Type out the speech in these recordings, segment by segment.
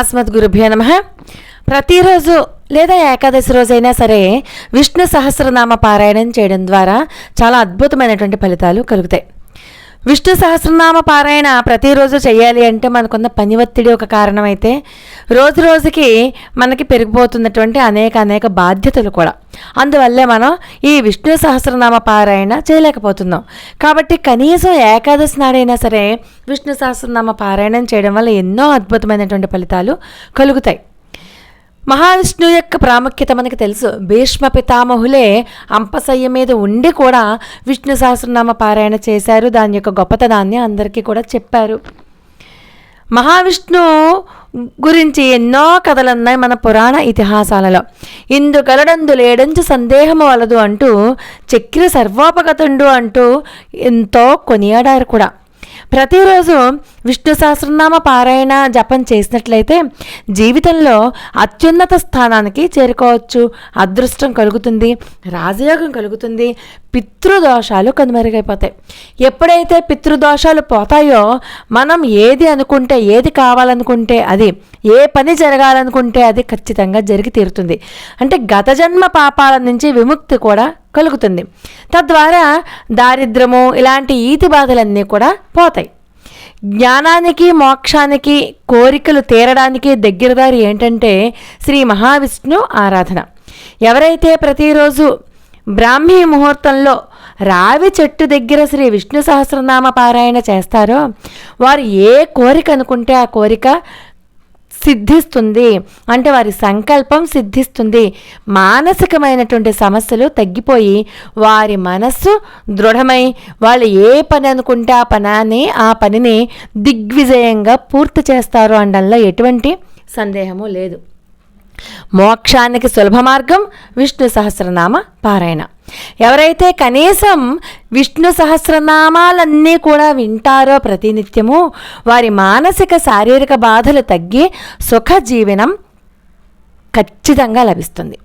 అస్మద్ గురుభ్యో నమ. ప్రతిరోజు లేదా ఏకాదశి రోజైనా సరే విష్ణు సహస్రనామ పారాయణం చేయడం ద్వారా చాలా అద్భుతమైనటువంటి ఫలితాలు కలుగుతాయి. విష్ణు సహస్రనామ పారాయణ ప్రతిరోజు చేయాలి అంటే మనకున్న పని ఒత్తిడి ఒక కారణమైతే రోజు రోజుకి మనకి పెరిగిపోతున్నటువంటి అనేక అనేక బాధ్యతలు కూడా. అందువల్లే మనం ఈ విష్ణు సహస్రనామ పారాయణ చేయలేకపోతున్నాం. కాబట్టి కనీసం ఏకాదశి నాడైనా సరే విష్ణు సహస్రనామ పారాయణం చేయడం వల్ల ఎన్నో అద్భుతమైనటువంటి ఫలితాలు కలుగుతాయి. మహావిష్ణు యొక్క ప్రాముఖ్యత మనకి తెలుసు. భీష్మ పితామహులే అంపశయ్య మీద ఉండి కూడా విష్ణు సహస్రనామ పారాయణ చేశారు. దాని యొక్క గొప్పతనాన్ని అందరికీ కూడా చెప్పారు. మహావిష్ణు గురించి ఎన్నో కథలున్నాయి మన పురాణ ఇతిహాసాలలో. ఇందు కలడందు లేడంచు సందేహము వలదు అంటూ చక్ర సర్వోపగతుండు అంటూ ఎంతో కొనియాడారు కూడా. ప్రతిరోజు విష్ణు సహస్రనామ పారాయణ జపం చేసినట్లయితే జీవితంలో అత్యున్నత స్థానానికి చేరుకోవచ్చు. అదృష్టం కలుగుతుంది రాజయోగం కలుగుతుంది పితృదోషాలు కనుమరుగైపోతాయి. ఎప్పుడైతే పితృదోషాలు పోతాయో మనం ఏది అనుకుంటే ఏది కావాలనుకుంటే అది ఏ పని జరగాలనుకుంటే అది ఖచ్చితంగా జరిగి తీరుతుంది. అంటే గత జన్మ పాపాల నుంచి విముక్తి కూడా కలుగుతుంది. తద్వారా దారిద్రము ఇలాంటి ఈతి బాధలన్నీ కూడా పోతాయి. జ్ఞానానికి మోక్షానికి కోరికలు తీరడానికి దగ్గరదారి ఏంటంటే శ్రీ మహావిష్ణు ఆరాధన. ఎవరైతే ప్రతిరోజు బ్రాహ్మీ ముహూర్తంలో రావి చెట్టు దగ్గర శ్రీ విష్ణు సహస్రనామ పారాయణ చేస్తారో వారు ఏ కోరిక అనుకుంటే ఆ కోరిక సిద్ధిస్తుంది. అంటే వారి సంకల్పం సిద్ధిస్తుంది. మానసికమైనటువంటి సమస్యలు తగ్గిపోయి వారి మనస్సు దృఢమై వాళ్ళు ఏ పని అనుకుంటే ఆ పనాన్ని ఆ పనిని దిగ్విజయంగా పూర్తి చేస్తారు అనడంలో ఎటువంటి సందేహము లేదు. మోక్షానికి సులభ మార్గం విష్ణు సహస్రనామ పారాయణ. ఎవరైతే కనీసం విష్ణు సహస్రనామాలన్నీ కూడా వింటారో ప్రతినిత్యము వారి మానసిక శారీరక బాధలు తగ్గి సుఖ జీవనం ఖచ్చితంగా లభిస్తుంది.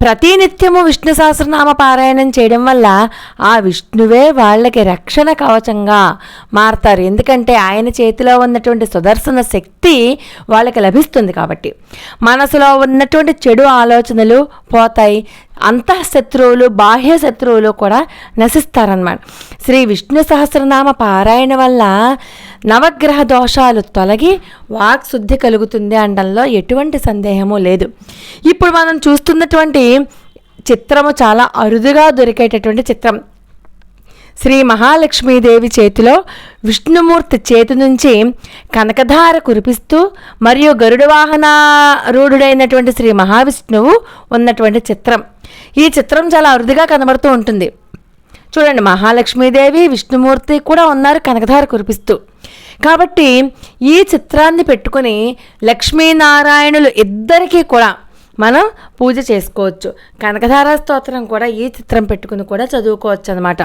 ప్రతినిత్యము విష్ణు సహస్రనామ పారాయణం చేయడం వల్ల ఆ విష్ణువే వాళ్ళకి రక్షణ కవచంగా మారతారు. ఎందుకంటే ఆయన చేతిలో ఉన్నటువంటి సుదర్శన శక్తి వాళ్ళకి లభిస్తుంది కాబట్టి. మనసులో ఉన్నటువంటి చెడు ఆలోచనలు పోతాయి. అంతఃశత్రువులు బాహ్య శత్రువులు కూడా నశిస్తారన్నమాట. శ్రీ విష్ణు సహస్రనామ పారాయణ వల్ల నవగ్రహ దోషాలు తొలగి వాక్ శుద్ధి కలుగుతుంది అనడంలో ఎటువంటి సందేహము లేదు. ఇప్పుడు మనం చూస్తున్నటువంటి చిత్రము చాలా అరుదుగా దొరికేటటువంటి చిత్రం. శ్రీ మహాలక్ష్మీదేవి చేతిలో విష్ణుమూర్తి చేతి నుంచి కనకధార కురిపిస్తూ మరియు గరుడ వాహనారూఢుడైనటువంటి శ్రీ మహావిష్ణువు ఉన్నటువంటి చిత్రం. ఈ చిత్రం చాలా అరుదుగా కనబడుతూ ఉంటుంది. చూడండి మహాలక్ష్మీదేవి విష్ణుమూర్తి కూడా ఉన్నారు కనకధార కురిపిస్తూ. కాబట్టి ఈ చిత్రాన్ని పెట్టుకుని లక్ష్మీనారాయణులు ఇద్దరికీ కూడా మనం పూజ చేసుకోవచ్చు. కనకధార స్తోత్రం కూడా ఈ చిత్రం పెట్టుకుని కూడా చదువుకోవచ్చు అనమాట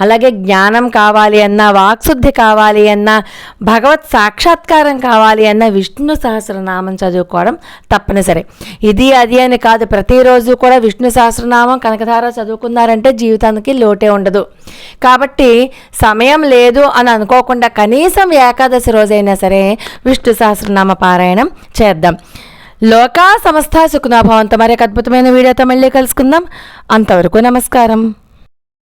అలాగే జ్ఞానం కావాలి అన్నా వాక్శుద్ధి కావాలి అన్నా భగవత్ సాక్షాత్కారం కావాలి అన్న విష్ణు సహస్రనామం చదువుకోవడం తప్పనిసరి. ఇది అది అని కాదు ప్రతిరోజు కూడా విష్ణు సహస్రనామం కనకధార చదువుకున్నారంటే జీవితానికి లోటే ఉండదు. కాబట్టి సమయం లేదు అని అనుకోకుండా కనీసం ఏకాదశి రోజైనా సరే విష్ణు సహస్రనామ పారాయణం చేద్దాం. లోకా సంస్థ సుఖనాభవంతో మరి అద్భుతమైన వీడియోతో మళ్ళీ కలుసుకుందాం. అంతవరకు నమస్కారం.